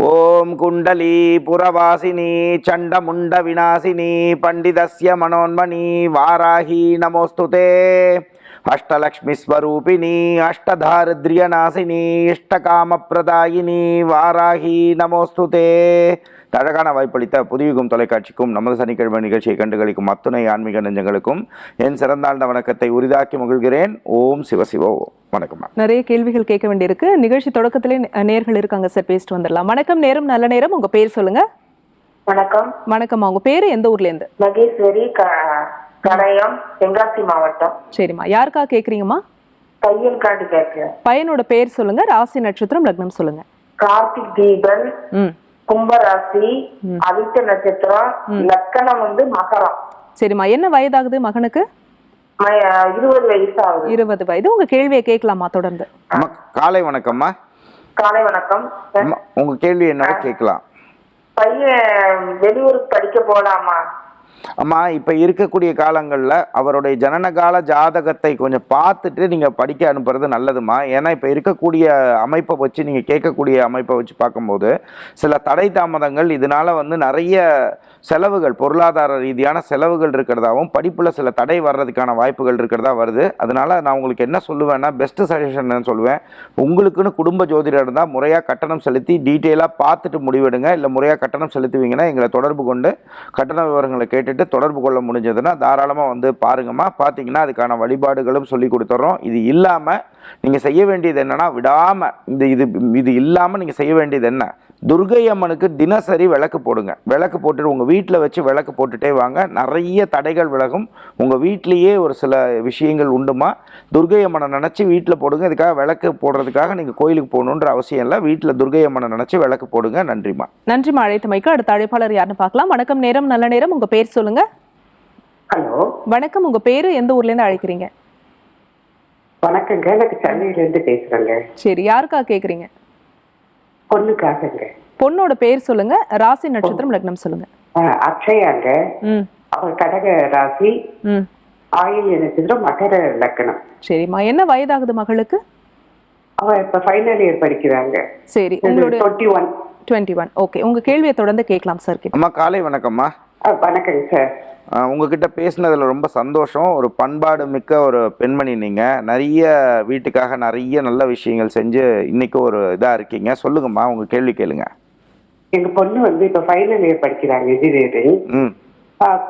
ஓம் குண்டலி புரவாசினி சண்டமுண்ட விநாசினி பண்டிதஸ்ய மனோன்மணி வாராகி நமோஸ்துதே அஷ்டலக்ஷ்மி ஸ்வரூபிணி அஷ்டதாரித்ரியநாசினி இஷ்டகாமப்பிரதாயினி வாராகி நமோஸ்துதே அழகான வாய்ப்பளித்த புதியுகம் தொலைக்காட்சிக்கும் நமது சனிக்கிழமை நிகழ்ச்சியை கண்டுகளிக்கும் அத்துணை ஆன்மீக நெஞ்சங்களுக்கும் என் சிறந்தாழ்ந்த வணக்கத்தை உரிதாக்கி மகிழ்கிறேன். ஓம் சிவசிவோ வணக்கம் நிறைய கேள்விகள் கேட்க வேண்டியிருக்கு. நிகழ்ச்சி தொடக்கத்திலே நேர்கள் இருக்காங்க சார் பேசிட்டு வந்துடலாம். வணக்கம் நேரம் நல்ல நேரம். உங்க பேர் சொல்லுங்க. வணக்கம். வணக்கம் உங்க பேரு எந்த ஊர்ல இருந்து? மகேஸ்வரி க- கடையம் தென்காசி மாவட்டம். சரிம்மா. யாருக்கா கேக்குறீங்கம்மா? தையல் கார்டு கேட்கிறேன் பையனோட பேர் சொல்லுங்க. ராசி நட்சத்திரம் லக்னம் சொல்லுங்க. கார்த்திக் தீபன். கும்பராசி அதித்த நட்சத்திரம் லக்கணம் வந்து மகரம். சரிம்மா என்ன வயதாகுது மகனுக்கு? இருபது வயசு ஆகுது இருபது வயது. உங்க கேள்வியை கேட்கலாமா தொடர்ந்து? காலை வணக்கம்மா. காலை வணக்கம். அம்மா உங்க கேள்வி என்னவோ கேட்கலாம். பையன் வெளியூருக்கு படிக்க போலாமா? அம்மா இப்போ இருக்கக்கூடிய காலங்களில் அவருடைய ஜனனகால ஜாதகத்தை கொஞ்சம் பார்த்துட்டு நீங்கள் படிக்க அனுப்புறது நல்லதுமா ஏன்னா இப்போ இருக்கக்கூடிய அமைப்பை வச்சு நீங்கள் கேட்கக்கூடிய அமைப்பை வச்சு பார்க்கும்போது சில தடை தாமதங்கள் இதனால வந்து நிறைய செலவுகள் பொருளாதார ரீதியான செலவுகள் இருக்கிறதாவும் படிப்பில் சில தடை வர்றதுக்கான வாய்ப்புகள் இருக்கிறதா வருது. அதனால் நான் உங்களுக்கு என்ன சொல்லுவேன்னா பெஸ்ட்டு சஜஷன் சொல்லுவேன். உங்களுக்குன்னு குடும்ப ஜோதிடர் இருந்தால் முறையாக கட்டணம் செலுத்தி டீட்டெயிலாக பார்த்துட்டு முடிவெடுங்க. இல்லை முறையாக கட்டணம் செலுத்துவீங்கன்னா எங்களை தொடர்பு கொண்டு கட்டண விவரங்களை கேட்டுட்டு தொடர்பு கொள்ள முடிஞ்சதுன்னா தாராளமாக வந்து பாருங்கம்மா. பார்த்தீங்கன்னா அதுக்கான வழிபாடுகளும் சொல்லி கொடுத்துட்றோம் இது இல்லாமல் நீங்கள் செய்ய வேண்டியது என்னென்னா விடாமல் இந்த இது இது இல்லாமல் நீங்கள் செய்ய வேண்டியது என்ன? துர்கை அம்மனுக்கு தினசரி விளக்கு போடுங்க. விளக்கு போட்டுட்டு உங்கள் வீட்டில் வச்சு விளக்கு போட்டுட்டே வாங்க. நிறைய தடைகள் விலகும். உங்கள் வீட்லேயே ஒரு சில விஷயங்கள் உண்டுமா? துர்கை அம்மனை நினச்சி வீட்டில் போடுங்க. இதுக்காக விளக்கு போடுறதுக்காக நீங்கள் கோயிலுக்கு போகணுன்ற அவசியம் இல்லை. வீட்டில் துர்கை அம்மனை நினச்சி விளக்கு போடுங்க. நன்றிம்மா. நன்றிம்மா அழைத்தமைக்கு அடுத்த அழைப்பாளர் யாருன்னு பார்க்கலாம். வணக்கம். நேரம் நல்ல நேரம். உங்க பேர் சொல்லுங்க. ஹலோ. வணக்கம். உங்க பேரு எந்த ஊர்ல இருந்து அழைக்கிறீங்க? வணக்கங்க. எனக்கு சென்னையில இருந்து பேசுறேங்க. சரி. யாருக்கா கேக்குறீங்க? பொண்ணுக்காகங்க. பொண்ணோட பேர் சொல்லுங்க ராசி நட்சத்திரம் லக்னம் சொல்லுங்க. அக்ஷயாங்க. ம். அவர் கடக ராசி. ம். ஆயில் நட்சத்திரம் மகர லக்கணம் சரிம்மா என்ன வயதாகுது மகளுக்கு? அவ இப்ப ஃபைனல் இயர் படிக்கிறாங்க. சரி உங்களுடைய twenty one twenty one okay உங்க கேள்வியை தொடர்ந்து கேட்கலாம் சார் கிட்ட. அம்மா காலை வணக்கம்மா. வணக்கங்க சார் உங்ககிட்ட பேசினதில் ரொம்ப சந்தோஷம். ஒரு பண்பாடு மிக்க ஒரு பெண்மணி நீங்கள் நிறைய வீட்டுக்காக நிறைய நல்ல விஷயங்கள் செஞ்சு இன்னைக்கு ஒரு இதாக இருக்கீங்க. சொல்லுங்கம்மா உங்கள் கேள்வி கேளுங்க. எங்க பொண்ணு வந்து இப்ப ஃபைனல் இயர் படிக்கிறாங்க இன்ஜினியரிங்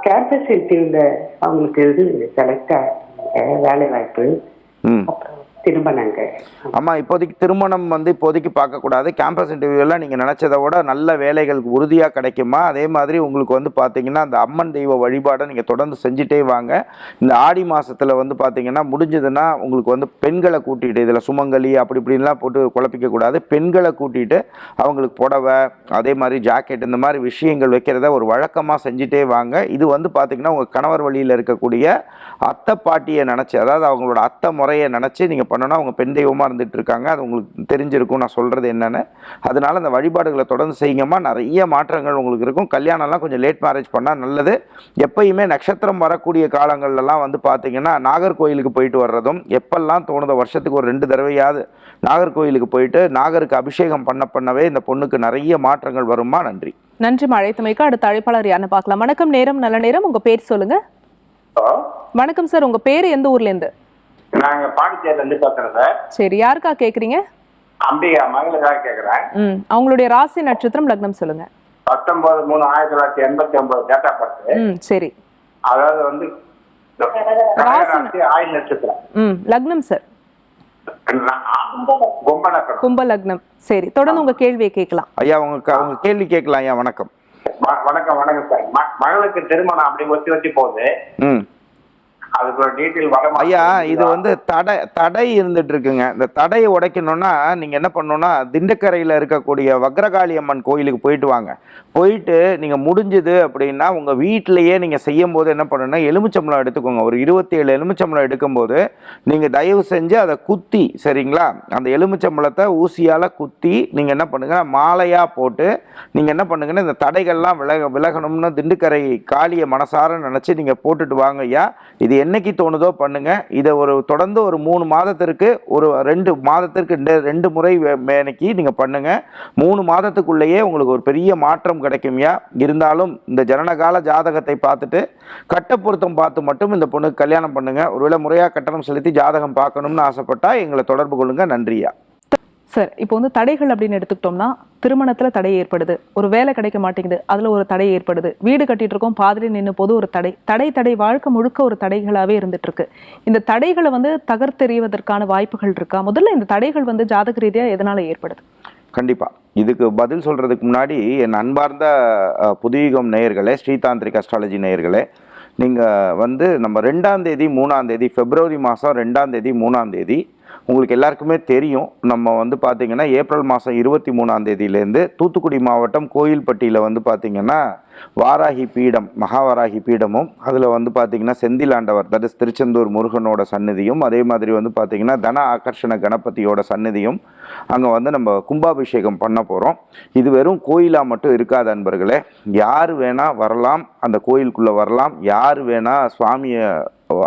கேம்பஸ் இன்டர்வியூல அவங்களுக்கு இது செலக்ட் வேலை வாய்ப்பு ம். அப்புறம் திரும்பினாங்க ஆமாம் இப்போதைக்கு திருமணம் வந்து இப்போதைக்கு பார்க்கக்கூடாது. கேம்பஸ் இன்டர்வியூலாம் நீங்கள் நினச்சதை விட நல்ல வேலைகள் உறுதியாக கிடைக்குமா? அதே மாதிரி உங்களுக்கு வந்து பார்த்தீங்கன்னா அந்த அம்மன் தெய்வ வழிபாடை நீங்கள் தொடர்ந்து செஞ்சுட்டே வாங்க. இந்த ஆடி மாதத்தில் வந்து பார்த்தீங்கன்னா முடிஞ்சதுன்னா உங்களுக்கு வந்து பெண்களை கூட்டிகிட்டு இதில் சுமங்கலி அப்படி இப்படின்லாம் போட்டு குழப்பிக்க கூடாது பெண்களை கூட்டிகிட்டு அவங்களுக்கு புடவை அதே மாதிரி ஜாக்கெட் இந்த மாதிரி விஷயங்கள் வைக்கிறத ஒரு வழக்கமாக செஞ்சுட்டே வாங்க. இது வந்து பார்த்திங்கன்னா உங்கள் கணவர் வழியில் இருக்கக்கூடிய அத்தை பாட்டியை நினச்சி அதாவது அவங்களோட அத்தை முறையை நினச்சி நீங்கள் பண்ணணும் அவங்க பெண் தெய்வமாக இருந்துட்டு இருக்காங்க அது உங்களுக்கு தெரிஞ்சிருக்கும் நான் சொல்கிறது என்னென்னு. அதனால அந்த வழிபாடுகளை தொடர்ந்து செய்யுங்கம்மா. நிறைய மாற்றங்கள் உங்களுக்கு இருக்கும். கல்யாணம்லாம் கொஞ்சம் லேட் மேரேஜ் பண்ணால் நல்லது. எப்பயுமே நட்சத்திரம் வரக்கூடிய காலங்கள்லாம் வந்து பார்த்தீங்கன்னா நாகர்கோயிலுக்கு போயிட்டு வர்றதும் எப்பெல்லாம் தோணுதோ வருஷத்துக்கு ஒரு ரெண்டு தடவையாவது நாகர்கோயிலுக்கு போயிட்டு நாகருக்கு அபிஷேகம் பண்ண பண்ணவே இந்த பொண்ணுக்கு நிறைய மாற்றங்கள் வருமா நன்றி. நன்றிம்மா அழைத்தமைக்கு அடுத்த அழைப்பாளர் யாருன்னு பார்க்கலாம். வணக்கம் நேரம் நல்ல நேரம். உங்க பேர் சொல்லுங்க. வணக்கம் சார். உங்க பேரு எந்த ஊர்ல இருந்து? நாங்க பாண்டிச்சேரில இருந்து பேசுறேன் சார். சரி யாருக்கா கேக்குறீங்க? அம்பிகா மகளுக்காக கேக்குறேன். ம் அவங்களுடைய ராசி நட்சத்திரம் லக்னம் சொல்லுங்க. பத்தொன்பது மூணு ஆயிரத்தி தொள்ளாயிரத்தி எண்பத்தி ஒன்பது டேட்டா பர்த் ம் சரி. அதாவது வந்து கடகராசி ஆயுள் நட்சத்திரம். ம் லக்னம் சார். கும்ப லக்னம். சரி தொடர்ந்து உங்க கேள்வியை கேட்கலாம். ஐயா உங்க உங்க கேள்வி கேட்கலாம் ஐயா வணக்கம். வணக்கம் வணக்கம் சார். ம- மகளுக்கு திருமணம் அப்படி ஒத்தி ஒத்தி போகுது. ஐயா இது வந்து தடை தடை இருந்துட்டு இருக்குங்க இந்த தடையை உடைக்கணும்னா நீங்க என்ன பண்ணணும்னா திண்டுக்கரையில இருக்கக்கூடிய வக்ரகாளி அம்மன் கோயிலுக்கு போயிட்டு வாங்க. போயிட்டு நீங்க முடிஞ்சது அப்படின்னா உங்க வீட்டிலேயே நீங்க செய்யும் போது என்ன பண்ணணும்னா எலுமிச்சம்பழம் எடுத்துக்கோங்க. ஒரு இருபத்தி ஏழு எலுமிச்சம்பழம் எடுக்கும்போது நீங்க தயவு செஞ்சு அதை குத்தி சரிங்களா? அந்த எலுமிச்சம்பழத்தை ஊசியால குத்தி நீங்க என்ன பண்ணுங்க மாலையா போட்டு நீங்க என்ன பண்ணுங்கன்னா இந்த தடைகள்லாம் விலக விலகணும்னு திண்டுக்கரை காளியை மனசார நினைச்சு நீங்க போட்டுட்டு வாங்க ஐயா. இது என்னைக்கு தோணுதோ பண்ணுங்க. இதை ஒரு தொடர்ந்து ஒரு மூணு மாதத்திற்கு ஒரு ரெண்டு மாதத்திற்கு ரெண்டு- ரெண்டு முறை வே- மேனைக்கு நீங்கள் பண்ணுங்க. மூணு மாதத்துக்குள்ளேயே உங்களுக்கு ஒரு பெரிய மாற்றம் கிடைக்கும்யா இருந்தாலும் இந்த ஜனனகால ஜாதகத்தை பார்த்துட்டு கட்ட பொருத்தம் பார்த்து மட்டும் இந்த பொண்ணுக்கு கல்யாணம் பண்ணுங்க. ஒருவேளை முறையாக கட்டணம் செலுத்தி ஜாதகம் பார்க்கணும்னு ஆசைப்பட்டா எங்களை தொடர்பு கொள்ளுங்க. நன்றியா சார் இப்போ வந்து தடைகள் அப்படின்னு எடுத்துக்கிட்டோம்னா திருமணத்தில் தடை ஏற்படுது. ஒரு வேலை கிடைக்க மாட்டேங்குது. அதில் ஒரு தடை ஏற்படுது. வீடு கட்டிட்டு இருக்கோம் பாதிரி நின்று போது ஒரு தடை. தடை தடை வாழ்க்கை முழுக்க ஒரு தடைகளாகவே இருந்துட்டு இருக்கு. இந்த தடைகளை வந்து தகர்த்தெறிவதற்கான வாய்ப்புகள் இருக்கா? முதல்ல இந்த தடைகள் வந்து ஜாதக ரீதியாக எதனால் ஏற்படுது? கண்டிப்பாக இதுக்கு பதில் சொல்கிறதுக்கு முன்னாடி என் அன்பார்ந்த புதுயுகம் நேயர்களே ஸ்ரீதாந்திரிக் அஸ்ட்ராலஜி நேயர்களே நீங்கள் வந்து நம்ம ரெண்டாம் தேதி மூணாம் தேதி பிப்ரவரி மாதம் ரெண்டாம் தேதி மூணாம் தேதி உங்களுக்கு எல்லாருக்குமே தெரியும். நம்ம வந்து பார்த்தீங்கன்னா ஏப்ரல் மாதம் இருபத்தி மூணாம் தேதியிலேருந்து தூத்துக்குடி மாவட்டம் கோயில்பட்டியில் வந்து பார்த்தீங்கன்னா வாராகி பீடம் மகாவாராகி பீடமும் அதில் வந்து பார்த்தீங்கன்னா செந்திலாண்டவர் தட் இஸ் திருச்செந்தூர் முருகனோட சந்நிதியும் அதே மாதிரி வந்து பார்த்தீங்கன்னா தன ஆகர்ஷண கணபதியோட சந்நிதியும் அங்கே வந்து நம்ம கும்பாபிஷேகம் பண்ண போகிறோம் இது வெறும் கோயிலாக மட்டும் இருக்காது அன்பர்களே. யார் வேணால் வரலாம் அந்த கோயிலுக்குள்ளே வரலாம். யார் வேணால் சுவாமியை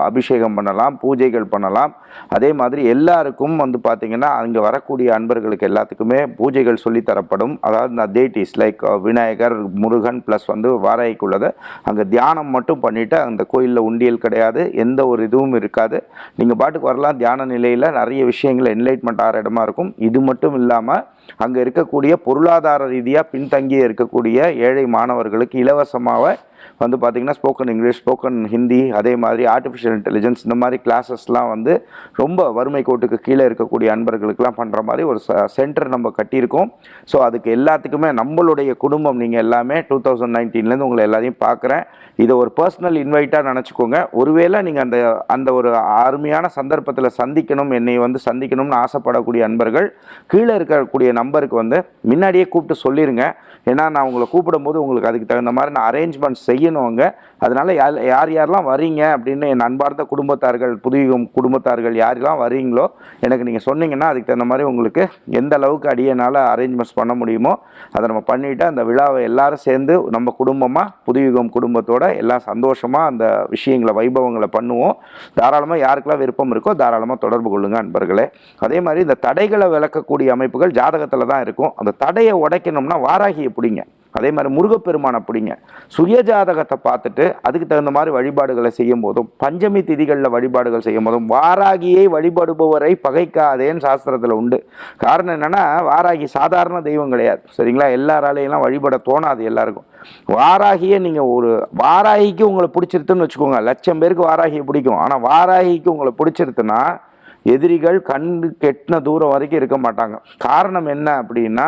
அபிஷேகம் பண்ணலாம் பூஜைகள் பண்ணலாம். அதே மாதிரி எல்லாருக்கும் வந்து பார்த்திங்கன்னா அங்கே வரக்கூடிய அன்பர்களுக்கு எல்லாத்துக்குமே பூஜைகள் சொல்லித்தரப்படும். அதாவது இந்த that is like Vinayagar Murugan plus வந்து வாராய்க்குள்ளதை அங்கே தியானம் மட்டும் பண்ணிவிட்டு அந்த கோயிலில் உண்டியல் கிடையாது எந்த ஒரு இதுவும் இருக்காது. நீங்கள் பாட்டுக்கு வரலாம் தியான நிலையில் நிறைய விஷயங்கள் என்லைட்மெண்ட் ஆகிற இடமா இருக்கும். இது மட்டும் இல்லாமல் அங்கே இருக்கக்கூடிய பொருளாதார ரீதியாக பின்தங்கிய இருக்கக்கூடிய ஏழை மாணவர்களுக்கு இலவசமாக வந்து பார்த்தீங்கன்னா ஸ்போக்கன் இங்கிலீஷ் ஸ்போக்கன் ஹிந்தி அதே மாதிரி ஆர்டிஃபிஷியல் இன்டெலிஜென்ஸ் இந்த மாதிரி கிளாஸஸ்லாம் வந்து ரொம்ப வறுமை கோட்டுக்கு கீழே இருக்கக்கூடிய அன்பர்களுக்கெல்லாம் பண்ணுற மாதிரி ஒரு சென்டர் நம்ம கட்டியிருக்கோம். ஸோ அதுக்கு எல்லாத்துக்குமே நம்மளுடைய குடும்பம் நீங்கள் எல்லாமே டூ தௌசண்ட் நைன்டீன்லேருந்து உங்களை எல்லாத்தையும் பார்க்குறேன் இதை ஒரு பர்சனல் இன்வைட்டாக நினச்சிக்கோங்க. ஒருவேளை நீங்கள் அந்த அந்த ஒரு அருமையான சந்தர்ப்பத்தில் சந்திக்கணும் என்னை வந்து சந்திக்கணும்னு ஆசைப்படக்கூடிய அன்பர்கள் கீழே இருக்கக்கூடிய நம்பருக்கு வந்து முன்னாடியே கூப்பிட்டு சொல்லிடுங்க ஏன்னா நான் உங்களை கூப்பிடும்போது உங்களுக்கு அதுக்கு தகுந்த மாதிரி நான் அரேஞ்ச்மெண்ட் செய்யணும் அங்கே. யார் யார் யாரெல்லாம் வரீங்க அப்படின்னு என் அன்பார்ந்த குடும்பத்தார்கள் புதிய குடும்பத்தார்கள் யாரெல்லாம் வரீங்களோ எனக்கு நீங்கள் சொன்னீங்கன்னா அதுக்கு தகுந்த மாதிரி உங்களுக்கு எந்த அளவுக்கு அடியனால் அரேஞ்ச்மெண்ட்ஸ் பண்ண முடியுமோ அதை நம்ம பண்ணிவிட்டு அந்த விழாவை எல்லாரும் சேர்ந்து நம்ம குடும்பமாக புதுயுகம் குடும்பத்தோட எல்லாம் சந்தோஷமாக அந்த விஷயங்களை வைபவங்களை பண்ணுவோம். தாராளமாக யாருக்கெல்லாம் விருப்பம் இருக்கோ தாராளமாக தொடர்பு கொள்ளுங்க அன்பர்களே. அதே மாதிரி இந்த தடைகளை விளக்கக்கூடிய அமைப்புகள் ஜாதகத்தில் தான் இருக்கும். அந்த தடையை உடைக்கணும்னா வாராகியை பிடிங்க. அதே மாதிரி முருகப்பெருமானை பிடிங்க. சுய ஜாதகத்தை பார்த்துட்டு அதுக்கு தகுந்த மாதிரி வழிபாடுகளை செய்யும் போதும் பஞ்சமி திதிகளில் வழிபாடுகள் செய்யும் போதும் வாராகியை வழிபடுபவரை பகைக்காதேன்னு சாஸ்திரத்தில் உண்டு. காரணம் என்னென்னா வாராகி சாதாரண தெய்வம் கிடையாது. சரிங்களா? எல்லாராலையெல்லாம் வழிபட தோணாது எல்லாருக்கும். வாராகியை நீங்கள் ஒரு வாராகிக்கு உங்களை பிடிச்சிருத்துன்னு வச்சுக்கோங்க. லட்சம் பேருக்கு வாராகியை பிடிக்கும். ஆனால் வாராகிக்கு உங்களை பிடிச்சிருத்துன்னா எதிரிகள் கண் கெட்டின தூரம் வரைக்கும் இருக்க மாட்டாங்க. காரணம் என்ன அப்படின்னா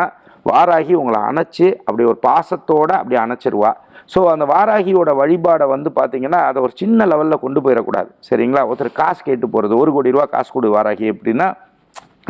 வாராகி உங்களை அணைச்சி அப்படி ஒரு பாசத்தோடு அப்படி அணைச்சிருவா. ஸோ அந்த வாராகியோட வழிபாடை வந்து பார்த்தீங்கன்னா அதை ஒரு சின்ன லெவலில் கொண்டு போயிடக்கூடாது. சரிங்களா? ஒருத்தர் காசு கேட்டு போகிறது ஒரு கோடி ரூபா காசு கொடு வாராகி அப்படின்னா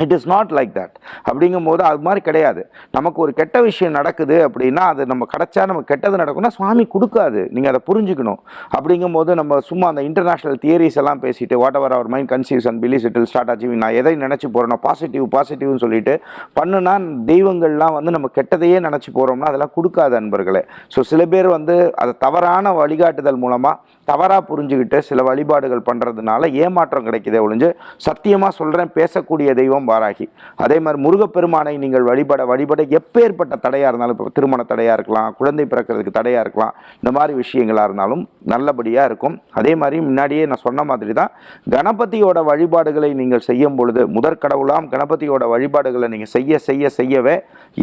it is not like that அப்படிங்கும்போது அது மாதிரி கிடையாது. நமக்கு ஒரு கெட்ட விஷயம் நடக்குது அப்படின்னா அது நம்ம கிடைச்சா நமக்கு கெட்டது நடக்கும்னா சுவாமி கொடுக்காது. நீங்கள் அதை புரிஞ்சுக்கணும். அப்படிங்கும்போது நம்ம சும்மா அந்த இன்டர்நேஷனல் தியரிஸ் எல்லாம் பேசிட்டு whatever our mind conceives and believes it start achieving நான் எதை நினச்சி போகிறேன்னா பாசிட்டிவ் பாசிட்டிவ்னு சொல்லிட்டு பண்ணுனா தெய்வங்கள்லாம் வந்து நம்ம கெட்டதையே நினச்சி போகிறோம்னா அதெல்லாம் கொடுக்காது அன்பர்களே. ஸோ சில பேர் வந்து அதை தவறான வழிகாட்டுதல் மூலமாக தவறாக புரிஞ்சுக்கிட்டு சில வழிபாடுகள் பண்ணுறதுனால ஏமாற்றம் கிடைக்குதே ஒழிஞ்சு சத்தியமாக சொல்கிறேன் பேசக்கூடிய தெய்வம் வாராகி. அதே மாதிரி முருகப்பெருமானை நீங்கள் வழிபட வழிபட எப்பேற்பட்ட தடையாக இருந்தாலும் இப்போ திருமண தடையாக இருக்கலாம் குழந்தை பிறக்கிறதுக்கு தடையாக இருக்கலாம் இந்த மாதிரி விஷயங்களாக இருந்தாலும் நல்லபடியாக இருக்கும். அதே மாதிரி முன்னாடியே நான் சொன்ன மாதிரி தான் கணபதியோட வழிபாடுகளை நீங்கள் செய்யும் பொழுது முதற்கடவுளாம் கணபதியோட வழிபாடுகளை நீங்கள் செய்ய செய்ய செய்யவே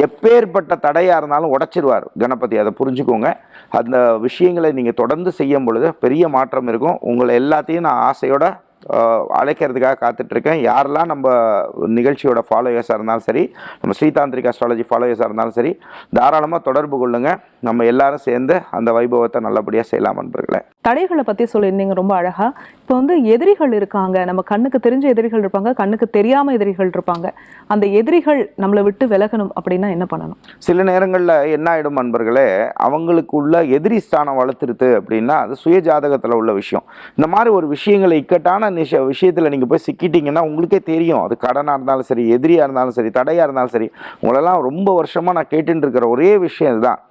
எப்பேற்பட்ட தடையாக இருந்தாலும் உடச்சிருவார் கணபதி. அதை புரிஞ்சுக்கோங்க. அந்த விஷயங்களை நீங்கள் தொடர்ந்து செய்யும் பொழுது பெரிய மாற்றம் இருக்கும். உங்களை எல்லாத்தையும் நான் ஆசையோட அழைக்கிறதுக்காக காத்துட்ருக்கேன். யாரெல்லாம் நம்ம நிகழ்ச்சியோட ஃபாலோயர்ஸாக இருந்தாலும் சரி நம்ம ஸ்ரீதாந்திரிக் அஸ்ட்ராலஜி ஃபாலோயர்ஸாக இருந்தாலும் சரி தாராளமாக தொடர்பு கொள்ளுங்கள் நம்ம எல்லாரும் சேர்ந்து அந்த வைபவத்தை நல்லபடியாக செய்யலாம் நண்பர்களே. தடைகளை பத்தி சொல்லியிருந்தீங்க ரொம்ப அழகா. இப்போ வந்து எதிரிகள் இருக்காங்க. நம்ம கண்ணுக்கு தெரிஞ்ச எதிரிகள் இருப்பாங்க கண்ணுக்கு தெரியாம எதிரிகள் இருப்பாங்க. அந்த எதிரிகள் நம்மளை விட்டு விலகணும் அப்படின்னா என்ன பண்ணணும்? சில நேரங்களில் என்ன ஆயிடும் நண்பர்களே அவங்களுக்குள்ள எதிரி ஸ்தானம் வளர்த்துருது அப்படின்னா அது சுய ஜாதகத்தில் உள்ள விஷயம். இந்த மாதிரி ஒரு விஷயங்களை இக்கட்டான விஷய விஷயத்தில் நீங்கள் போய் சிக்கிட்டீங்கன்னா உங்களுக்கே தெரியும். அது கடனாக இருந்தாலும் சரி எதிரியாக இருந்தாலும் சரி தடையாக இருந்தாலும் சரி உங்களெல்லாம் ரொம்ப வருஷமாக நான் கேட்டுட்டு இருக்கிற ஒரே விஷயம் இதுதான்.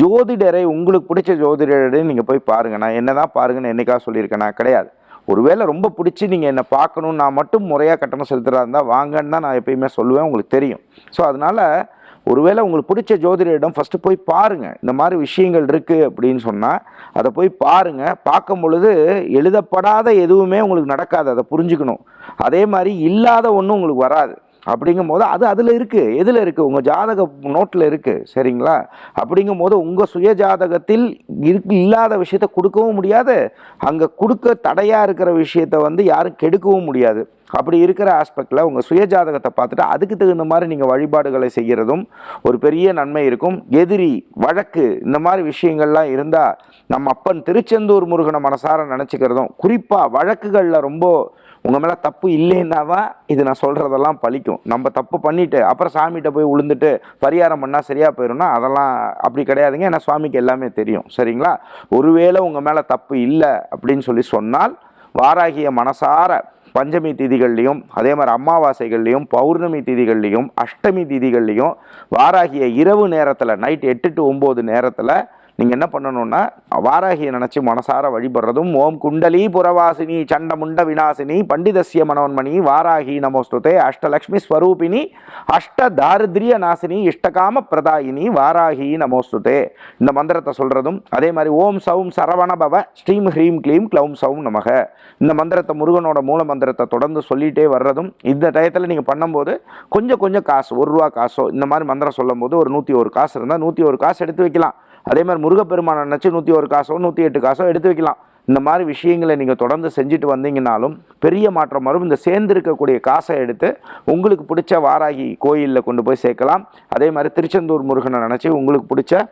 ஜோதிடரை உங்களுக்கு பிடிச்ச ஜோதிடரை நீங்கள் போய் பாருங்க. நான் என்ன தான் பாருங்கன்னு என்னைக்கா சொல்லியிருக்கேன்? நான் கிடையாது. ஒருவேளை ரொம்ப பிடிச்சி நீங்கள் என்னை பார்க்கணும் நான் மட்டும் முறையாக கட்டணம் செலுத்துறதா இருந்தால் வாங்கன்னு தான் நான் எப்பயுமே சொல்லுவேன். உங்களுக்கு தெரியும். ஸோ அதனால் ஒருவேளை உங்களுக்கு பிடிச்ச ஜோதிடரிடம் ஃபஸ்ட்டு போய் பாருங்கள் இந்த மாதிரி விஷயங்கள் இருக்குது அப்படின்னு சொன்னால் அதை போய் பாருங்கள் பார்க்கும் பொழுது எழுதப்படாத எதுவுமே உங்களுக்கு நடக்காது அதை புரிஞ்சுக்கணும். அதே மாதிரி இல்லாத ஒன்றும் உங்களுக்கு வராது. அப்படிங்கும்போது அது அதில் இருக்குது எதில் இருக்குது உங்கள் ஜாதக நோட்டில் இருக்குது சரிங்களா? அப்படிங்கும்போது உங்கள் சுய ஜாதகத்தில் இருக்கு இல்லாத விஷயத்த கொடுக்கவும் முடியாது. அங்கே கொடுக்க தடையாக இருக்கிற விஷயத்த வந்து யாரும் கெடுக்கவும் முடியாது. அப்படி இருக்கிற ஆஸ்பெக்டில் உங்கள் சுய ஜாதகத்தை பார்த்துட்டு அதுக்கு தகுந்த மாதிரி நீங்கள் வழிபாடுகளை செய்கிறதும் ஒரு பெரிய நன்மை இருக்கும். எதிரி வழக்கு இந்த மாதிரி விஷயங்கள்லாம் இருந்தால் நம்ம அப்பன் திருச்செந்தூர் முருகனை மனசார நினச்சிக்கிறதும் குறிப்பாக வழக்குகளில் ரொம்ப உங்கள் மேலே தப்பு இல்லைன்னா தான் இது நான் சொல்கிறதெல்லாம் பழிக்கும். நம்ம தப்பு பண்ணிவிட்டு அப்புறம் சாமிகிட்ட போய் உளுந்துட்டு பரிகாரம் பண்ணால் சரியாக போயிடும்னா அதெல்லாம் அப்படி கிடையாதுங்க. ஏன்னா சுவாமிக்கு எல்லாமே தெரியும். சரிங்களா? ஒருவேளை உங்கள் மேலே தப்பு இல்லை அப்படின்னு சொல்லி சொன்னால் வாராகிய மனசார பஞ்சமி திதிகள்லையும் அதே மாதிரி அமாவாசைகள்லையும் பௌர்ணமி திதிகள்லையும் அஷ்டமி திதிகள்லையும் வாராகிய இரவு நேரத்தில் நைட் எட்டு டு ஒம்பது நேரத்தில் நீங்கள் என்ன பண்ணணும்னா வாராகியை நினச்சி மனசார வழிபடுறதும் ஓம் குண்டலி புறவாசினி சண்டமுண்ட விநாசினி பண்டிதஸ்ய மனோன்மணி வாராகி நமோஸ்துதே அஷ்டலக்ஷ்மி ஸ்வரூபிணி அஷ்ட தாரித்ரிய நாசினி இஷ்டகாம பிரதாயினி வாராகி நமோஸ்துதே. இந்த மந்திரத்தை சொல்கிறதும் அதே மாதிரி ஓம் சௌம் சரவணபவ ஸ்ரீம் ஹ்ரீம் க்ளீம் க்ளௌம் சௌம் நமக. இந்த மந்திரத்தை முருகனோட மூல மந்திரத்தை தொடர்ந்து சொல்லிகிட்டே வர்றதும் இந்த டயத்தில் நீங்கள் பண்ணும்போது கொஞ்சம் கொஞ்சம் காசு ஒரு ரூபா காசோ இந்த மாதிரி மந்திரம் சொல்லும்போது ஒரு நூற்றி ஒரு காசு இருந்தால் நூற்றி ஒரு காசு எடுத்து வைக்கலாம். அதே மாதிரி முருகப்பெருமானை நினச்சி நூற்றி ஒரு காசோ நூற்றி எட்டு காசோ எடுத்து வைக்கலாம். இந்த மாதிரி விஷயங்களை நீங்கள் தொடர்ந்து செஞ்சுட்டு வந்தீங்கனாலும் பெரிய மாற்றம் வரும். இந்த சேர்ந்திருக்கக்கூடிய காசை எடுத்து உங்களுக்கு பிடிச்ச வாராகி கோயிலில் கொண்டு போய் சேர்க்கலாம். அதே மாதிரி திருச்செந்தூர் முருகனை நினச்சி உங்களுக்கு பிடிச்ச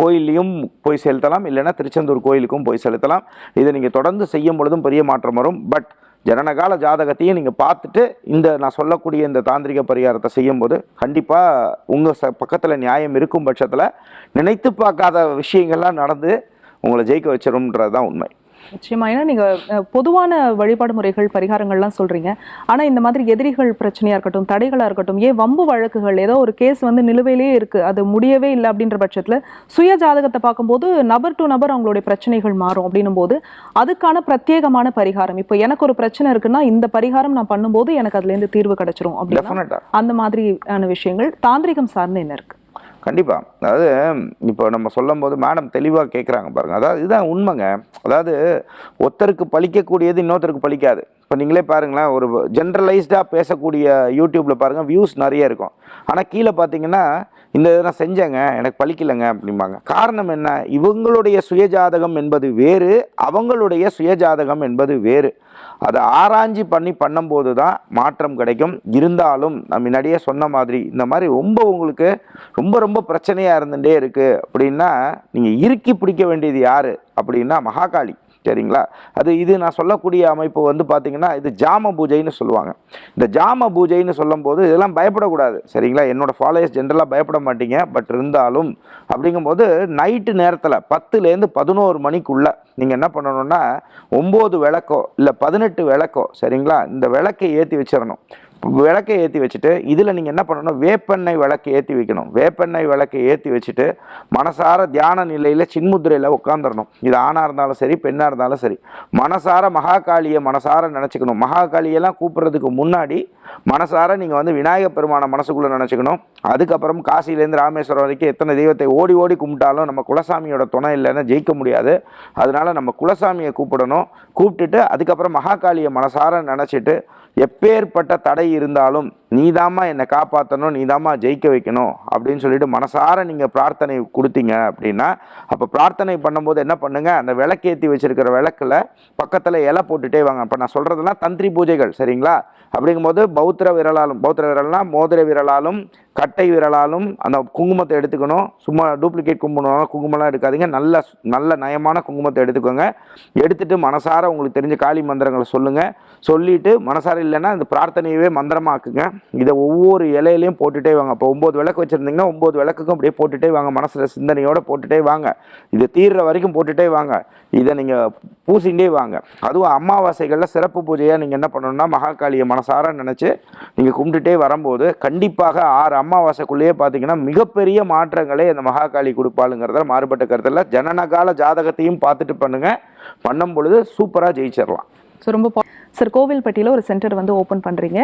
கோயில்லையும் போய் செலுத்தலாம். இல்லைன்னா திருச்செந்தூர் கோயிலுக்கும் போய் செலுத்தலாம். இதை நீங்கள் தொடர்ந்து செய்யும் பொழுதும் பெரிய மாற்றம் வரும். பட் ஜனனகால ஜாதகத்தையும் நீங்கள் பார்த்துட்டு இந்த நான் சொல்லக்கூடிய இந்த தாந்திரிக பரிகாரத்தை செய்யும்போது கண்டிப்பாக உங்கள் ச பக்கத்தில் நியாயம் இருக்கும் பட்சத்தில் நினைத்து பார்க்காத விஷயங்கள்லாம் நடந்து உங்களை ஜெயிக்க வச்சிரும்ன்றது தான் உண்மை. நிச்சயமா. ஏன்னா நீங்க அஹ், பொதுவான வழிபாடு முறைகள் பரிகாரங்கள்லாம் சொல்றீங்க. ஆனா இந்த மாதிரி எதிரிகள் பிரச்சனையா இருக்கட்டும் தடைகளா இருக்கட்டும் ஏன் வம்பு வழக்குகள் ஏதோ ஒரு கேஸ் வந்து நிலுவையிலே இருக்கு அது முடியவே இல்லை அப்படின்ற பட்சத்துல சுய ஜாதகத்தை பார்க்கும்போது நபர் டு நபர் அவங்களுடைய பிரச்சனைகள் மாறும் அப்படின்னும் போது அதுக்கான பிரத்யேகமான பரிகாரம். இப்போ எனக்கு ஒரு பிரச்சனை இருக்குன்னா இந்த பரிகாரம் நான் பண்ணும்போது எனக்கு அதுல இருந்து தீர்வு கிடைச்சிரும் அப்படின்னா அந்த மாதிரியான விஷயங்கள் தாந்திரிகம் சார்ந்து என்ன இருக்கு? கண்டிப்பாக அதாவது இப்போ நம்ம சொல்லும் போது மேடம் தெளிவாக கேட்குறாங்க பாருங்கள் அதாவது இதுதான் உண்மைங்க. அதாவது ஒருத்தருக்கு பழிக்கக்கூடியது இன்னொருத்தருக்கு பழிக்காது. இப்போ நீங்களே பாருங்களேன் ஒரு ஜென்ரலைஸ்டாக பேசக்கூடிய யூடியூப்பில் பாருங்கள் வியூஸ் நிறைய இருக்கும். ஆனால் கீழே பார்த்தீங்கன்னா இந்த இதை நான் செஞ்சேங்க எனக்கு பழிக்கலைங்க அப்படிம்பாங்க. காரணம் என்ன? இவங்களுடைய சுயஜாதகம் என்பது வேறு அவங்களுடைய சுயஜாதகம் என்பது வேறு. அதை ஆராய்ஞ்சி பண்ணி பண்ணும்போது தான் மாற்றம் கிடைக்கும். இருந்தாலும் நான் முன்னாடியே சொன்ன மாதிரி இந்த மாதிரி ரொம்ப உங்களுக்கு ரொம்ப ரொம்ப பிரச்சனையாக இருந்துகிட்டே இருக்குது அப்படின்னா நீங்கள் இறுக்கி பிடிக்க வேண்டியது யார்? அப்படின்னா மகாகாளி. சரிங்களா? அது இது நான் சொல்லக்கூடிய அமைப்பு வந்து பார்த்தீங்கன்னா இது ஜாம பூஜைன்னு சொல்லுவாங்க. இந்த ஜாம பூஜைன்னு சொல்லும்போது இதெல்லாம் பயப்படக்கூடாது சரிங்களா? என்னோட ஃபாலோயர்ஸ் ஜென்ரலாக பயப்பட மாட்டீங்க. பட் இருந்தாலும் அப்படிங்கும்போது நைட்டு நேரத்தில் பத்துலேருந்து பதினோரு மணிக்குள்ளே நீங்கள் என்ன பண்ணணும்னா ஒம்பது விளக்கோ இல்லை பதினெட்டு விளக்கோ சரிங்களா? இந்த விளக்கை ஏற்றி வச்சிடணும். விளக்கை ஏற்றி வச்சுட்டு இதில் நீங்கள் என்ன பண்ணணும்? வேப்பெண்ணெய் விளக்கை ஏற்றி வைக்கணும். வேப்பெண்ணெய் விளக்கை ஏற்றி வச்சுட்டு மனசார தியான நிலையில் சின்முத்திரையில் உட்காந்துடணும் இது ஆணாக இருந்தாலும் சரி பெண்ணாக இருந்தாலும் சரி. மனசார மகாகாளியை மனசார நினச்சிக்கணும். மகாகாளியெல்லாம் கூப்பிட்றதுக்கு முன்னாடி மனசார நீங்கள் வந்து விநாயகப் பெருமானை மனசுக்குள்ளே நினச்சிக்கணும். அதுக்கப்புறம் காசிலேருந்து ராமேஸ்வரம் வரைக்கும் எத்தனை தெய்வத்தை ஓடி ஓடி கும்பிட்டாலும் நம்ம குலசாமியோட துணை இல்லைன்னா ஜெயிக்க முடியாது. அதனால நம்ம குலசாமியை கூப்பிடணும். கூப்பிட்டுட்டு அதுக்கப்புறம் மகாகாளியை மனசார நினச்சிட்டு எப்பேற்பட்ட தடை இருந்தாலும் நீதாம்மா என்னை காப்பாற்றணும் நீதாம்மா ஜெயிக்க வைக்கணும் அப்படின்னு சொல்லிட்டு மனசார நீங்கள் பிரார்த்தனை கொடுத்தீங்க அப்படின்னா அப்போ பிரார்த்தனை பண்ணும்போது என்ன பண்ணுங்க? அந்த விளக்கேற்றி வச்சுருக்கிற விளக்கில் பக்கத்தில் இலை போட்டுகிட்டே வாங்க. அப்போ நான் சொல்கிறதெல்லாம் தந்திரி பூஜைகள் சரிங்களா? அப்படிங்கும்போது பௌத்திர விரலாலும் பௌத்திர விரல்னால் மோதிர விரலாலும் கட்டை விரலாலும் அந்த குங்குமத்தை எடுத்துக்கணும். சும்மா டூப்ளிகேட் குங்குமம் குங்குமம்லாம் எடுக்காதீங்க. நல்ல நல்ல நயமான குங்குமத்தை எடுத்துக்கோங்க. எடுத்துகிட்டு மனசார உங்களுக்கு தெரிஞ்ச காளி மந்திரங்களை சொல்லுங்கள் சொல்லிவிட்டு மனசார இல்லைன்னா இந்த பிரார்த்தனையவே மந்திரமாக்குங்க. இதை ஒவ்வொரு இலையிலையும் போட்டுகிட்டே வாங்க. இப்போ ஒம்பது விளக்கு வச்சுருந்தீங்கன்னா ஒம்பது விளக்குக்கும் அப்படியே போட்டுகிட்டே வாங்க. மனசில் சிந்தனையோடு போட்டுகிட்டே வாங்க. இது தீர்ற வரைக்கும் போட்டுகிட்டே வாங்க. இதை நீங்கள் பூசிகிட்டே வாங்க. அதுவும் அமாவாசைகளில் சிறப்பு பூஜையாக நீங்கள் என்ன பண்ணணும்னா மகாகாளியை மனசார நினச்சி நீங்கள் கும்பிட்டுட்டே வரும்போது கண்டிப்பாக ஆறு அமாவாசைக்குள்ளேயே பார்த்தீங்கன்னா மிகப்பெரிய மாற்றங்களை அந்த மகாகாளி கொடுப்பாளுங்கிறத மாறுபட்ட கருத்தில் ஜனனகால ஜாதகத்தையும் பார்த்துட்டு பண்ணுங்கள் பண்ணும் பொழுது சூப்பராக ஜெயிச்சிடலாம் ஸோ ரொம்ப சார் கோவில்பட்டியில் ஒரு சென்டர் வந்து ஓப்பன் பண்ணுறீங்க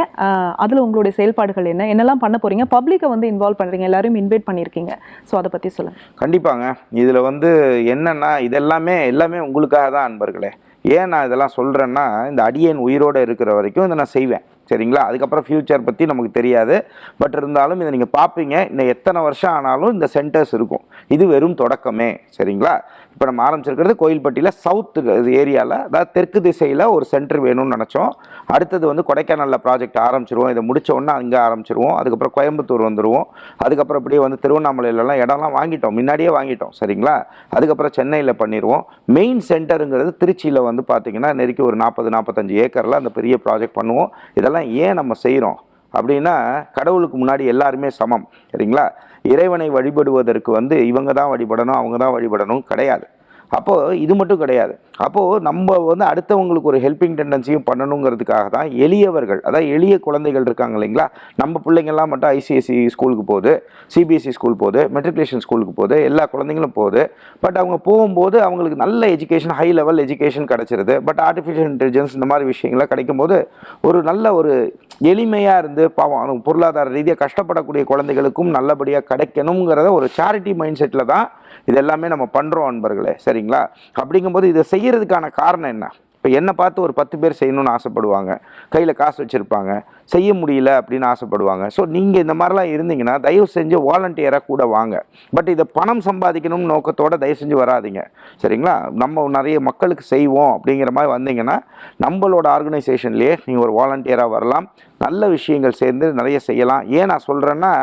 அதில் உங்களுடைய செயல்பாடுகள் என்ன? என்னெல்லாம் பண்ண போகிறீங்க பப்ளிக்கை வந்து இன்வால்வ் பண்ணுறீங்க எல்லாரும் இன்வைட் பண்ணியிருக்கீங்க ஸோ அதை பற்றி சொல்லுங்கள் கண்டிப்பாங்க. இதில் வந்து என்னென்னா இதெல்லாமே எல்லாமே உங்களுக்காக தான் அன்பர்களே. ஏன் நான் இதெல்லாம் சொல்கிறேன்னா இந்த அடியேன் உயிரோடு இருக்கிற வரைக்கும் இதை நான் செய்வேன். சரிங்களா? அதுக்கப்புறம் ஃப்யூச்சர் பற்றி நமக்கு தெரியாது. பட் இருந்தாலும் இதை நீங்கள் பார்ப்பீங்க இன்னும் எத்தனை வருஷம் ஆனாலும் இந்த சென்டர்ஸ் இருக்கும். இது வெறும் தொடக்கமே. சரிங்களா? இப்போ நம்ம ஆரம்பிச்சிருக்கிறது கோயில்பட்டியில் சவுத் ஏரியாவில் அதாவது தெற்கு திசையில் ஒரு சென்டர் வேணும்னு நினச்சோம். அடுத்தது வந்து கொடைக்கானலில் ப்ராஜெக்ட் ஆரம்பிச்சிருவோம். இதை முடித்தோடனே அங்கே ஆரம்பிச்சிருவோம். அதுக்கப்புறம் கோயம்புத்தூர் வந்துடுவோம் அதுக்கப்புறம் அப்படியே வந்து திருவண்ணாமலையிலலாம் இடம்லாம் வாங்கிட்டோம். முன்னாடியே வாங்கிட்டோம். சரிங்களா? அதுக்கப்புறம் சென்னையில் பண்ணிடுவோம் மெயின் சென்டருங்கிறது திருச்சியில் வந்து பார்த்தீங்கன்னா நெருக்கி ஒரு நாற்பது நாற்பத்தஞ்சு ஏக்கரில் அந்த பெரிய ப்ராஜெக்ட் பண்ணுவோம். இதெல்லாம் ஏன் நம்ம செய்கிறோம் அப்படின்னா கடவுளுக்கு முன்னாடி எல்லாருமே சமம் சரிங்களா? இறைவனை வழிபடுவதற்கு வந்து இவங்க தான் வழிபடணும் அவங்க தான் வழிபடணும் கிடையாது. அப்போது இது மட்டும் கிடையாது. அப்போது நம்ம வந்து அடுத்தவங்களுக்கு ஒரு ஹெல்பிங் டெண்டன்சியும் பண்ணணுங்கிறதுக்காக தான் எளியவர்கள் அதாவது எளிய குழந்தைகள் இருக்காங்க இல்லைங்களா? நம்ம பிள்ளைங்கள்லாம் மட்டும் ஐசிஎஸ்சி ஸ்கூலுக்கு போகுது சிபிஎஸ்சி ஸ்கூல் போகுது மெட்ரிகுலேஷன் ஸ்கூலுக்கு போகுது எல்லா குழந்தைங்களும் போகுது. பட் அவங்க போகும்போது அவங்களுக்கு நல்ல எஜுகேஷன் ஹை லெவல் எஜுகேஷன் கிடச்சிருது. பட் ஆர்டிஃபிஷியல் இன்டெலிஜென்ஸ் இந்த மாதிரி விஷயங்கள்லாம் கிடைக்கும்போது ஒரு நல்ல ஒரு எளிமையாக இருந்து பாவம் பொருளாதார ரீதியாக கஷ்டப்படக்கூடிய குழந்தைகளுக்கும் நல்லபடியாக கிடைக்கணுங்கிறத ஒரு சேரிட்டி மைண்ட் செட்டில் தான் இது எல்லாமே நம்ம பண்ணுறோம் அன்பர்களே. சரிங்களா? அப்படிங்கும்போது இதை செய்கிறதுக்கான காரணம் என்ன? இப்போ என்னை பார்த்து ஒரு பத்து பேர் செய்யணும்னு ஆசைப்படுவாங்க. கையில் காசு வச்சுருப்பாங்க. செய்ய முடியல அப்படின்னு ஆசைப்படுவாங்க. ஸோ நீங்கள் இந்த மாதிரிலாம் இருந்தீங்கன்னா தயவு செஞ்சு வாலண்டியராக கூட வாங்க. பட் இதை பணம் சம்பாதிக்கணும்னு நோக்கத்தோடு தயவு செஞ்சு வராதீங்க. சரிங்களா? நம்ம நிறைய மக்களுக்கு செய்வோம் அப்படிங்கிற மாதிரி வந்தீங்கன்னா நம்மளோட ஆர்கனைசேஷன்லேயே நீங்கள் ஒரு வாலண்டியராக வரலாம். நல்ல விஷயங்கள் சேர்ந்து நிறைய செய்யலாம். ஏன் நான் சொல்கிறேன்னா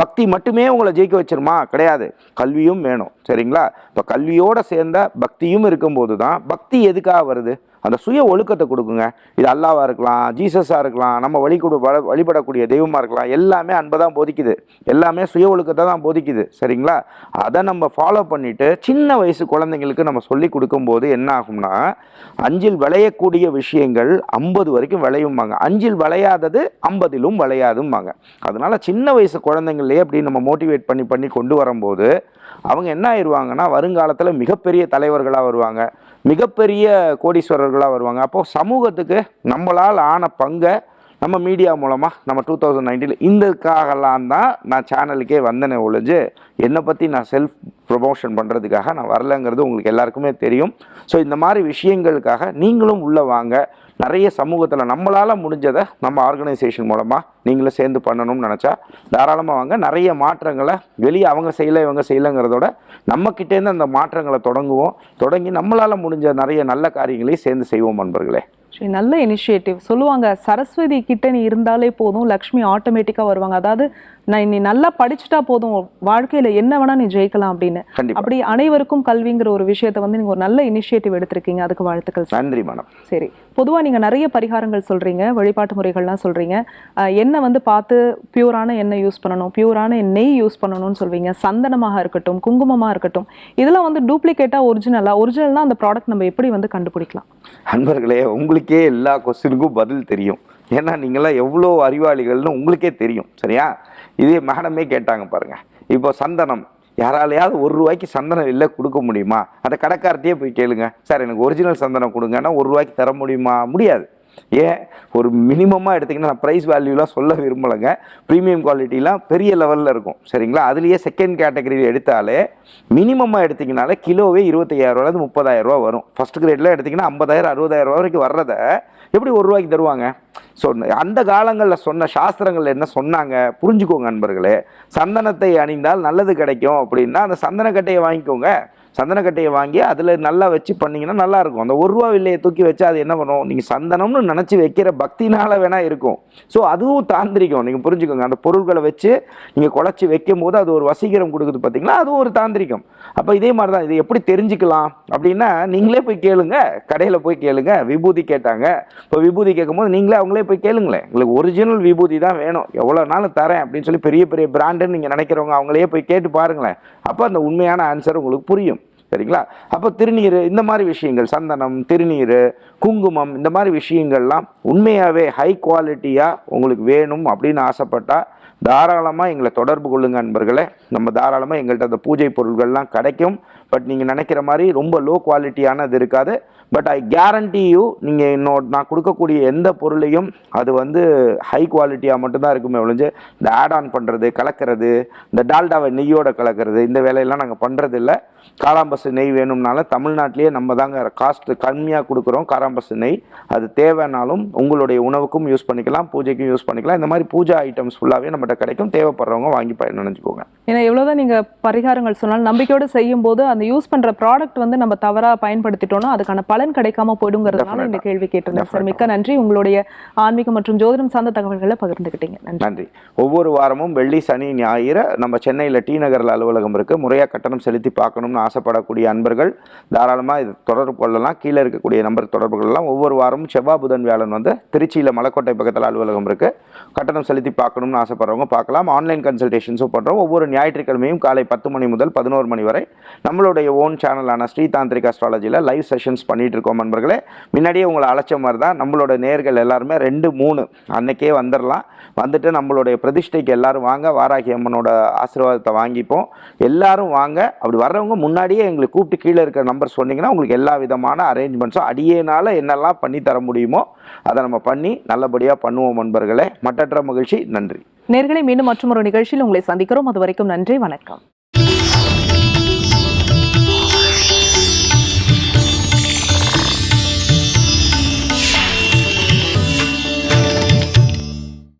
பக்தி மட்டுமே உங்களை ஜெயிக்க வச்சிருமா? கிடையாது. கல்வியும் வேணும். சரிங்களா? இப்போ கல்வியோட சேர்ந்த பக்தியும் இருக்கும்போது தான் பக்தி எதுக்காக வருது? அந்த சுய ஒழுக்கத்தை கொடுக்குங்க. இது அல்லாவாக இருக்கலாம் ஜீசஸாக இருக்கலாம் நம்ம வழிகூட வழிபடக்கூடிய தெய்வமாக இருக்கலாம் எல்லாமே அன்பை தான் போதிக்குது. எல்லாமே சுய ஒழுக்கத்தை தான் போதிக்குது. சரிங்களா? அதை நம்ம ஃபாலோ பண்ணிவிட்டு சின்ன வயசு குழந்தைங்களுக்கு நம்ம சொல்லி கொடுக்கும்போது என்ன ஆகும்னா அஞ்சில் விளையக்கூடிய விஷயங்கள் ஐம்பது வரைக்கும் விளையும்பாங்க. அஞ்சில் விளையாதது ஐம்பதிலும் விளையாதும்பாங்க. அதனால் சின்ன வயசு குழந்தைங்களே அப்படி நம்ம மோட்டிவேட் பண்ணி பண்ணி கொண்டு வரும்போது அவங்க என்ன ஆயிடுவாங்கன்னா வருங்காலத்தில் மிகப்பெரிய தலைவர்களாக வருவாங்க. மிகப்பெரிய கோடீஸ்வரர்களாக வருவாங்க. அப்போது சமூகத்துக்கு நம்மளால் ஆன பங்கை நம்ம மீடியா மூலமாக நம்ம டூ தௌசண்ட் நைன்டீனில் இந்தக்காகலாம் தான் நான் சேனலுக்கே வந்தேனே ஒழிஞ்சு என்னை பற்றி நான் செல்ஃப் ப்ரொமோஷன் பண்ணுறதுக்காக நான் வரலங்கிறது உங்களுக்கு எல்லாருக்குமே தெரியும். ஸோ இந்த மாதிரி விஷயங்களுக்காக நீங்களும் உள்ளே வாங்க. நிறைய சமூகத்தில் நம்மளால் முடிஞ்சதை நம்ம ஆர்கனைசேஷன் மூலமாக நீங்களும் சேர்ந்து பண்ணணும்னு நினச்சா தாராளமாக வாங்க. நிறைய மாற்றங்களை வெளியே அவங்க செய்யலை இவங்க செய்யலைங்கிறதோட நம்மக்கிட்டேருந்து அந்த மாற்றங்களை தொடங்குவோம். தொடங்கி நம்மளால் முடிஞ்ச நிறைய நல்ல காரியங்களையும் சேர்ந்து செய்வோம் நண்பர்களே. சரி நல்ல இனிஷியேட்டிவ் சொல்லுவாங்க சரஸ்வதி கிட்ட நீ இருந்தாலே போதும் லக்ஷ்மி ஆட்டோமேட்டிக்காக வருவாங்க. அதாவது நான் நீ நல்லா படிச்சுட்டா போதும். வாழ்க்கையில என்ன வேணா நீ ஜெயிக்கலாம் அப்படின்னு. அப்படி அனைவருக்கும் கல்விங்கிற ஒரு விஷயத்தை வந்து நீங்க ஒரு நல்ல இனிஷியேட்டிவ் எடுத்திருக்கீங்க. அதுக்கு வாழ்த்துக்கள். நன்றி மேடம். சரி. பொதுவா நீங்க நிறைய பரிகாரங்கள் சொல்றீங்க. வழிபாட்டு முறைகள்லாம் சொல்றீங்க. அஹ், எண்ணெய் வந்து பார்த்து பியூரான எண்ணெய் யூஸ் பண்ணணும் பியூரான நெய் யூஸ் பண்ணணும்னு சொல்வீங்க. சந்தனமாக இருக்கட்டும் குங்குமமா இருக்கட்டும். இதெல்லாம் வந்து டூப்ளிகேட்டா ஒரிஜினலா ஒரிஜினல்னா அந்த ப்ராடக்ட் நம்ம எப்படி வந்து கண்டுபிடிக்கலாம்? அன்பர்களே உங்களுக்கே எல்லா கொஸ்டினுக்கும் பதில் தெரியும். ஏன்னா நீங்களாம் எவ்வளோ அறிவாளிகள்னு உங்களுக்கே தெரியும். சரியா? இதே மகனமே கேட்டாங்க பாருங்கள் இப்போ சந்தனம் யாராலையாவது ஒரு ரூபாய்க்கு சந்தனம் இல்லை கொடுக்க முடியுமா? அந்த கடைக்கார்ட்டையே போய் கேளுங்க. சார் எனக்கு ஒரிஜினல் சந்தனம் கொடுங்கன்னா ஒரு ரூபாய்க்கு தர முடியுமா? முடியாது. ஏன்? ஒரு மினிமமாக எடுத்திங்கன்னா நான் ப்ரைஸ் வேல்யூலாம் சொல்ல விரும்பலைங்க. ப்ரீமியம் குவாலிட்டிலாம் பெரிய லெவலில் இருக்கும். சரிங்களா? அதுலேயே செகண்ட் கேட்டகரி எடுத்தாலே மினிமமாக எடுத்திங்கனாலே கிலோவே இருபத்தையாயிரரூவாலேருந்து முப்பதாயிரரூவா வரும். ஃபஸ்ட் கிரேடில் எடுத்திங்கன்னா ஐம்பதாயிரம் அறுபதாயிரம் ரூபா வரைக்கும் வர்றதை எப்படி ஒரு ரூபாய்க்கு தருவாங்க? ஸோ அந்த காலங்களில் சொன்ன சாஸ்திரங்கள் என்ன சொன்னாங்க? புரிஞ்சுக்கோங்க நண்பர்களே. சந்தனத்தை அணிந்தால் நல்லது கிடைக்கும் அப்படின்னா அந்த சந்தனக்கட்டையை வாங்கிக்கோங்க. சந்தனக்கட்டையை வாங்கி அதில் நல்லா வச்சு பண்ணிங்கன்னா நல்லாயிருக்கும். அந்த ஒரு ரூபா வில்லையை தூக்கி வச்சு அது என்ன பண்ணும்? நீங்கள் சந்தனம்னு நினச்சி வைக்கிற பக்தினால் வேணால் இருக்கும். ஸோ அதுவும் தாந்திரிக்கும் நீங்கள் புரிஞ்சுக்கோங்க. அந்த பொருட்களை வச்சு நீங்கள் குழச்சி வைக்கும் போது அது ஒரு வசீகரம் கொடுக்குது பார்த்தீங்களா? அதுவும் ஒரு தாந்திரிக்கும் அப்போ இதே மாதிரி தான் இது எப்படி தெரிஞ்சுக்கலாம் அப்படின்னா நீங்களே போய் கேளுங்க. கடையில் போய் கேளுங்க. விபூதி கேட்டாங்க. இப்போ விபூதி கேட்கும்போது நீங்களே அவங்களே போய் கேளுங்களேன். உங்களுக்கு ஒரிஜினல் விபூதி தான் வேணும். எவ்வளோ நாள் தரேன் அப்படின்னு சொல்லி பெரிய பெரிய பிராண்டுன்னு நீங்கள் நினைக்கிறவங்க அவங்களே போய் கேட்டு பாருங்களேன். அப்போ அந்த உண்மையான ஆன்சர் உங்களுக்கு புரியும். சரிங்களா? அப்போ திருநீர் இந்த மாதிரி விஷயங்கள் சந்தனம் திருநீர் குங்குமம் இந்த மாதிரி விஷயங்கள்லாம் உண்மையாகவே ஹை குவாலிட்டியாக உங்களுக்கு வேணும் அப்படின்னு ஆசைப்பட்டால் தாராளமாக எங்களை தொடர்பு கொள்ளுங்க நண்பர்களே. நம்ம தாராளமாக எங்கள்கிட்ட அந்த பூஜை பொருட்கள்லாம் கிடைக்கும். பட் நீங்கள் நினைக்கிற மாதிரி ரொம்ப லோ குவாலிட்டியானது இருக்காது. பட் ஐ கேரண்டி யூ நீங்கள் இன்னொரு நான் கொடுக்கக்கூடிய எந்த பொருளையும் அது வந்து ஹை குவாலிட்டியாக மட்டும்தான் இருக்குமே ஒழிஞ்சு இந்த ஆட் ஆன் பண்ணுறது கலக்கிறது இந்த டால்டாவை நெய்யோட கலக்கிறது இந்த வேலையெல்லாம் நாங்கள் பண்ணுறதில்ல காராம்பசு நெய் வேணும்னால தமிழ்நாட்டிலேயே நம்ம தாங்க காஸ்ட் கம்மியாக கொடுக்குறோம் காராம்பசு நெய். அது தேவைனாலும் உங்களுடைய உணவுக்கும் யூஸ் பண்ணிக்கலாம் பூஜைக்கும் யூஸ் பண்ணிக்கலாம். இந்த மாதிரி பூஜா ஐட்டம்ஸ் ஃபுல்லாகவே நம்மகிட்ட கிடைக்கும். தேவைப்படுறவங்க வாங்கி பயன் நினைச்சுக்கோங்க ஏன்னா எவ்வளோதான் நீங்கள் பரிகாரங்கள் சொன்னாலும் நம்பிக்கையோடு செய்யும்போது அந்த யூஸ் பண்ணுற ப்ராடக்ட் வந்து நம்ம தவறாக பயன்படுத்திட்டோம்னா அதுக்கான பலன் கிடைக்காம போயிடுங்கிறதுனால இந்த கேள்வி கேட்டிருந்தேன். சார் மிக்க நன்றி. உங்களுடைய ஆன்மீகம் மற்றும் ஜோதிடம் சார்ந்த தகவல்களை பகிர்ந்துக்கிட்டீங்க நன்றி. ஒவ்வொரு வாரமும் வெள்ளி சனி ஞாயிறு நம்ம சென்னையில் டி நகரில் அலுவலகம் இருக்குது முறையாக கட்டணம் செலுத்தி பார்க்கணும்னு ஆசைப்படக்கூடிய அன்பர்கள் தாராளமாக இது தொடர்பு கொள்ளலாம். கீழே இருக்கக்கூடிய நம்பர் தொடர்பு கொள்ளலாம் ஒவ்வொரு வாரமும் செவ்வாய் புதன் வியாழன் வந்து திருச்சியில் மலைக்கோட்டை பக்கத்தில் அலுவலகம் இருக்குது கட்டணம் செலுத்தி பார்க்கணும்னு ஆசைப்படுறவங்க பார்க்கலாம். ஆன்லைன் கன்சல்டேஷன்ஸும் பண்ணுறோம் ஒவ்வொரு ஞாயிற்றுக்கிழமையும் காலை பத்து மணி முதல் பதினோரு மணி வரை நம்மளுடைய ஓன் சேனலான ஸ்ரீதாந்திரிக் அஸ்ட்ராலஜியில் லைவ் செஷன்ஸ் பண்ணிகிட்டு இருக்கோம் நண்பர்களே. முன்னாடியே உங்களை அழைச்ச மாதிரி தான் நம்மளோட நேர்கள் எல்லாருமே ரெண்டு மூணு அன்னைக்கே வந்துடலாம் வந்துட்டு நம்மளுடைய பிரதிஷ்டைக்கு எல்லாரும் வாங்க வாராகி அம்மனோட ஆசீர்வாதத்தை வாங்கிப்போம். எல்லோரும் வாங்க. அப்படி வர்றவங்க முன்னாடியே எங்களுக்கு கூப்பிட்டு கீழே இருக்கிற நம்பர் சொன்னீங்கன்னா உங்களுக்கு எல்லா விதமான அரேஞ்ச்மெண்ட்ஸும் அடியேனால் என்னெல்லாம் பண்ணி தர முடியுமோ அதை நம்ம பண்ணி நல்லபடியாக பண்ணுவோம் நண்பர்களே. மட்டற்ற மகிழ்ச்சி. நன்றி. நேர்களை மீண்டும் மற்றும் ஒரு நிகழ்ச்சியில் உங்களை சந்திக்கிறோம். அது வரைக்கும் நன்றி வணக்கம்.